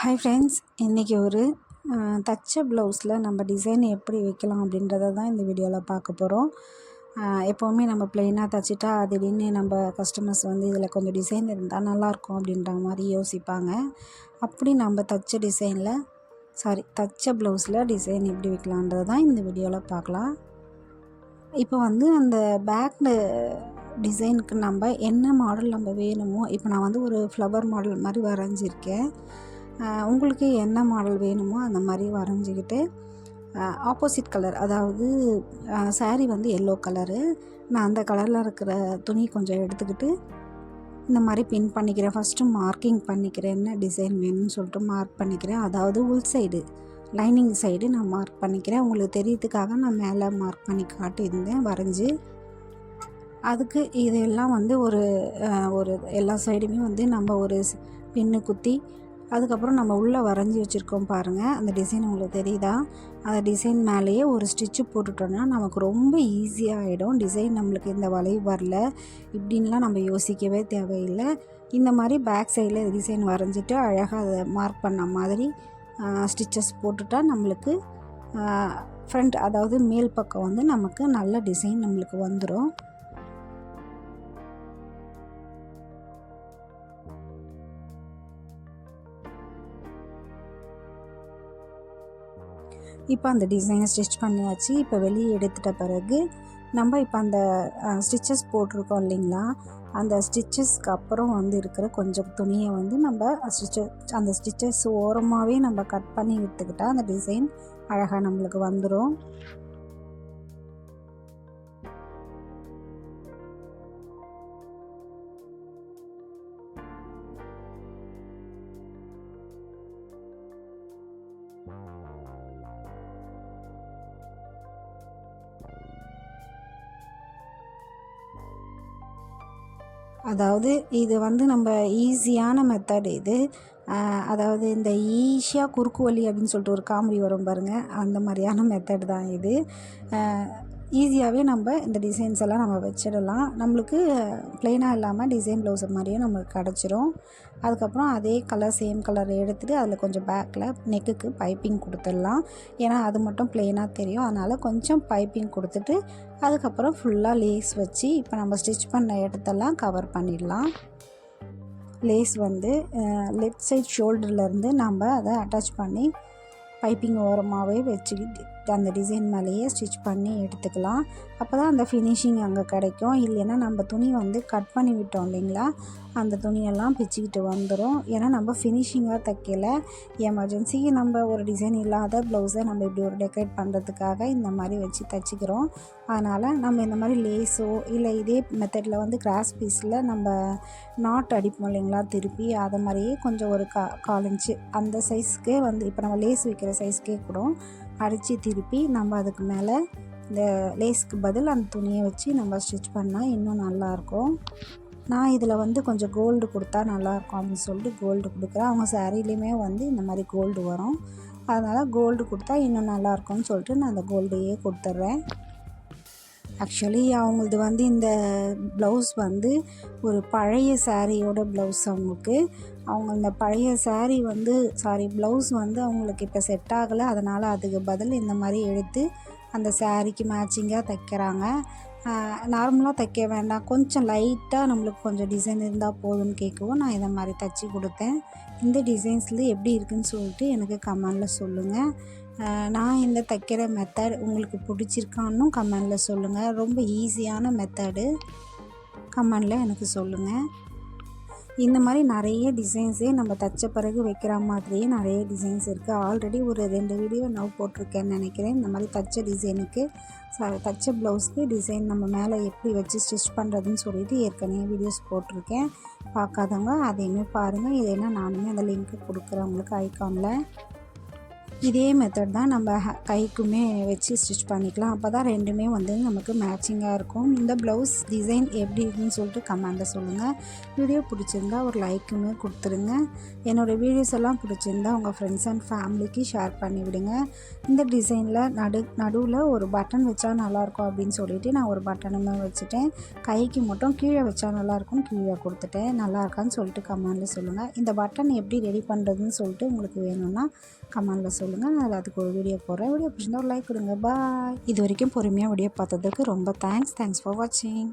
Hi friends இன்றைக்கி ஒரு தச்ச ப்ளவுஸில் நம்ம டிசைன் எப்படி வைக்கலாம் அப்படின்றத தான் இந்த வீடியோவில் பார்க்க போகிறோம் எப்போவுமே நம்ம ப்ளெயினாக தச்சிட்டா திடீர்னு நம்ம கஸ்டமர்ஸ் வந்து இதில் கொஞ்சம் டிசைன் இருந்தால் நல்லாயிருக்கும் அப்படின்ற மாதிரி யோசிப்பாங்க. அப்படி நம்ம தச்ச டிசைனில் சாரி தச்ச ப்ளவுஸில் டிசைன் எப்படி வைக்கலான்றது தான் இந்த வீடியோவில் பார்க்கலாம். இப்போ வந்து அந்த பேக் டிசைனுக்கு நம்ம என்ன மாடல் நம்ம வேணுமோ இப்போ நான் வந்து ஒரு ஃப்ளவர் மாடல் மாதிரி வரைஞ்சிருக்கேன். உங்களுக்கு என்ன மாடல் வேணுமோ அந்த மாதிரி வரைஞ்சிக்கிட்டு ஆப்போசிட் கலர் அதாவது சாரீ வந்து எல்லோ கலரு நான் அந்த கலரில் இருக்கிற துணி கொஞ்சம் எடுத்துக்கிட்டு இந்த மாதிரி பின் பண்ணிக்கிறேன். ஃபஸ்ட்டு மார்க்கிங் பண்ணிக்கிறேன். என்ன டிசைன் வேணும்னு சொல்லிட்டு மார்க் பண்ணிக்கிறேன். அதாவது உள் சைடு லைனிங் சைடு நான் மார்க் பண்ணிக்கிறேன். உங்களுக்கு தெரியறதுக்காக நான் மேலே மார்க் பண்ணி காட்டியிருந்தேன் வரைஞ்சி. அதுக்கு இதெல்லாம் வந்து ஒரு ஒரு எல்லா சைடுமே வந்து நம்ம ஒரு பின்னு குத்தி அதுக்கப்புறம் நம்ம உள்ளே வரைஞ்சி வச்சுருக்கோம் பாருங்கள் அந்த டிசைன் உங்களுக்கு தெரியுதா? அந்த டிசைன் மேலேயே ஒரு ஸ்டிச்சு போட்டுட்டோன்னா நமக்கு ரொம்ப ஈஸியாக ஆகிடும் டிசைன் நம்மளுக்கு இந்த வளைவு வரல. இப்படின்லாம் நம்ம யோசிக்கவே தேவையில்லை. இந்த மாதிரி பேக் சைடில் டிசைன் வரைஞ்சிட்டு அழகாக அதை மார்க் பண்ண மாதிரி ஸ்டிச்சஸ் போட்டுட்டா நம்மளுக்கு ஃப்ரண்ட் அதாவது மேல் பக்கம் வந்து நமக்கு நல்ல டிசைன் நம்மளுக்கு வந்துடும் இப்போ அந்த டிசைனை ஸ்டிச் பண்ணியாச்சு இப்போ வெளியே எடுத்துட்ட பிறகு நம்ம இப்போ அந்த ஸ்டிச்சஸ் போட்டிருக்கோம் இல்லைங்களா? அந்த ஸ்டிச்சஸ்க்கு அப்புறம் வந்து இருக்கிற கொஞ்சம் துணியை வந்து நம்ம ஸ்டிச்சஸ் அந்த ஸ்டிச்சஸ் ஓரமாகவே நம்ம கட் பண்ணி விற்றுக்கிட்டால் அந்த டிசைன் அழகாக நம்மளுக்கு வந்துடும் அதாவது இது வந்து நம்ம ஈஸியான மெத்தட் இது. அதாவது இந்த ஈஸியாக குறுக்கு வழி அப்படின்னு சொல்லிட்டு ஒரு காமெடி வரும் பாருங்கள் அந்த மாதிரியான மெத்தட் தான் இது. ஈஸியாகவே நம்ம இந்த டிசைன்ஸ் எல்லாம் நம்ம வச்சிடலாம். நம்மளுக்கு ப்ளெயினாக இல்லாமல் டிசைன் ப்ளவுஸ் மாதிரியும் நம்மளுக்கு கிடச்சிரும். அதுக்கப்புறம் அதே கலர் சேம் கலர் எடுத்துகிட்டு அதில் கொஞ்சம் பேக்கில் நெக்குக்கு பைப்பிங் கொடுத்துடலாம். ஏன்னா அது மட்டும் ப்ளெயினாக தெரியும். அதனால் கொஞ்சம் பைப்பிங் கொடுத்துட்டு அதுக்கப்புறம் ஃபுல்லாக லேஸ் வச்சு இப்போ நம்ம ஸ்டிச் பண்ண இடத்தெல்லாம் கவர் பண்ணிடலாம். லேஸ் வந்து லெஃப்ட் சைட் ஷோல்டர்லேருந்து நம்ம அதை அட்டாச் பண்ணி பைப்பிங் ஓரமாகவே வச்சுக்கிட்டு அந்த டிசைன் மேலேயே ஸ்டிச் பண்ணி எடுத்துக்கலாம். அப்போ தான் அந்த ஃபினிஷிங் அங்கே கிடைக்கும். இல்லைன்னா நம்ம துணி வந்து கட் பண்ணி விட்டோம் இல்லைங்களா? அந்த துணியெல்லாம் பிச்சுக்கிட்டு வந்துடும் ஏன்னா நம்ம ஃபினிஷிங்காக தைக்கல. எமர்ஜென்சிக்கு நம்ம ஒரு டிசைன் இல்லாத ப்ளவுஸை நம்ம இப்படி ஒரு டெக்கரேட் பண்ணுறதுக்காக இந்த மாதிரி வச்சு தைச்சிக்கிறோம். அதனால் நம்ம இந்த மாதிரி லேஸோ இல்லை இதே மெத்தடில் வந்து கிராஸ் பீஸில் நம்ம நாட் அடிப்போம் இல்லைங்களா? திருப்பி அதை மாதிரியே கொஞ்சம் ஒரு கா கால் இன்ச்சு அந்த சைஸ்க்கே வந்து இப்போ நம்ம லேஸ் வைக்கிற சைஸ்க்கே கூட அடித்து திருப்பி நம்ம அதுக்கு மேலே இந்த லேஸ்க்கு பதில் அந்த துணியை வச்சு நம்ம ஸ்டிச் பண்ணால் இன்னும் நல்லாயிருக்கும். நான் இதில் வந்து கொஞ்சம் கோல்டு கொடுத்தா நல்லாயிருக்கும் அப்படின்னு சொல்லிட்டு கோல்டு கொடுக்குறேன். அவங்க சேரீலையுமே வந்து இந்த மாதிரி கோல்டு வரும். அதனால் கோல்டு கொடுத்தா இன்னும் நல்லாயிருக்கும்னு சொல்லிட்டு நான் அந்த கோல்டையே கொடுத்துட்றேன். ஆக்சுவலி அவங்களது வந்து இந்த ப்ளவுஸ் வந்து ஒரு பழைய சாரியோட ப்ளவுஸ் அவங்களுக்கு. அவங்க இந்த பழைய saree வந்து சாரி ப்ளவுஸ் வந்து அவங்களுக்கு இப்போ செட் ஆகலை. அதனால் அதுக்கு பதில் இந்த மாதிரி எடுத்து அந்த சாரீக்கு மேட்சிங்காக தைக்கிறாங்க. நார்மலாக தைக்க வேண்டாம். கொஞ்சம் லைட்டாக நம்மளுக்கு கொஞ்சம் டிசைன் இருந்தால் போதும்னு கேட்கவும் நான் இதை மாதிரி தைச்சி கொடுத்தேன். இந்த டிசைன்ஸில் எப்படி இருக்குன்னு சொல்லிட்டு எனக்கு கமெண்டில் சொல்லுங்கள் நான் இந்த தைக்கிற மெத்தட் உங்களுக்கு பிடிச்சிருக்கான்னு கமெண்டில் சொல்லுங்கள் ரொம்ப ஈஸியான மெத்தடு கமெண்டில் எனக்கு சொல்லுங்கள் இந்த மாதிரி நிறைய டிசைன்ஸே நம்ம தைச்ச பிறகு வைக்கிற மாதிரியே நிறைய டிசைன்ஸ் இருக்குது ஆல்ரெடி ஒரு ரெண்டு வீடியோ நான் போட்டிருக்கேன்னு நினைக்கிறேன். இந்த மாதிரி தைச்ச டிசைனுக்கு ச- தைச்ச ப்ளவுஸ்க்கு டிசைன் நம்ம மேலே எப்படி வச்சு ஸ்டிச் பண்ணுறதுன்னு சொல்லிட்டு ஏற்கனவே வீடியோஸ் போட்டிருக்கேன். பார்க்காதவங்க அதையுமே பாருங்கள் இல்லைன்னா நானுமே அந்த லிங்க்கு கொடுக்குறேன் உங்களுக்கு ஐக்கானில் இதே மெத்தட் தான் நம்ம ஹ கைக்குமே வச்சு ஸ்டிச் பண்ணிக்கலாம். அப்போ தான் ரெண்டுமே வந்து நமக்கு மேட்சிங்காக இருக்கும். இந்த ப்ளவுஸ் டிசைன் எப்படி இருக்குன்னு சொல்லிட்டு கமெண்டில் சொல்லுங்கள் வீடியோ பிடிச்சிருந்தா ஒரு லைக்குமே கொடுத்துருங்க. என்னோடய வீடியோஸ் எல்லாம் பிடிச்சிருந்தா உங்கள் ஃப்ரெண்ட்ஸ் அண்ட் ஃபேமிலிக்கு ஷேர் பண்ணி விடுங்க இந்த டிசைனில் நடு நடுவில் ஒரு பட்டன் வச்சா நல்லாயிருக்கும் அப்படின்னு சொல்லிட்டு நான் ஒரு பட்டனுமே வச்சுட்டேன். கைக்கு மட்டும் கீழே வச்சா நல்லாயிருக்கும் கீழே கொடுத்துட்டேன். நல்லா இருக்கான்னு சொல்லிட்டு கமெண்டில் சொல்லுங்கள் இந்த பட்டன் எப்படி ரெடி பண்ணுறதுன்னு சொல்லிட்டு உங்களுக்கு வேணும்னா கமெண்டில் சொல்லுங்கள் நான் அதுக்கு ஒரு வீடியோ போடுறேன். வீடியோ பிடிச்சிருந்தா ஒரு லைக் கொடுங்க. பாய் இது வரைக்கும் பொறுமையாக வீடியோ பார்த்ததுக்கு ரொம்ப தேங்க்ஸ் தேங்க்ஸ் ஃபார் வாட்சிங்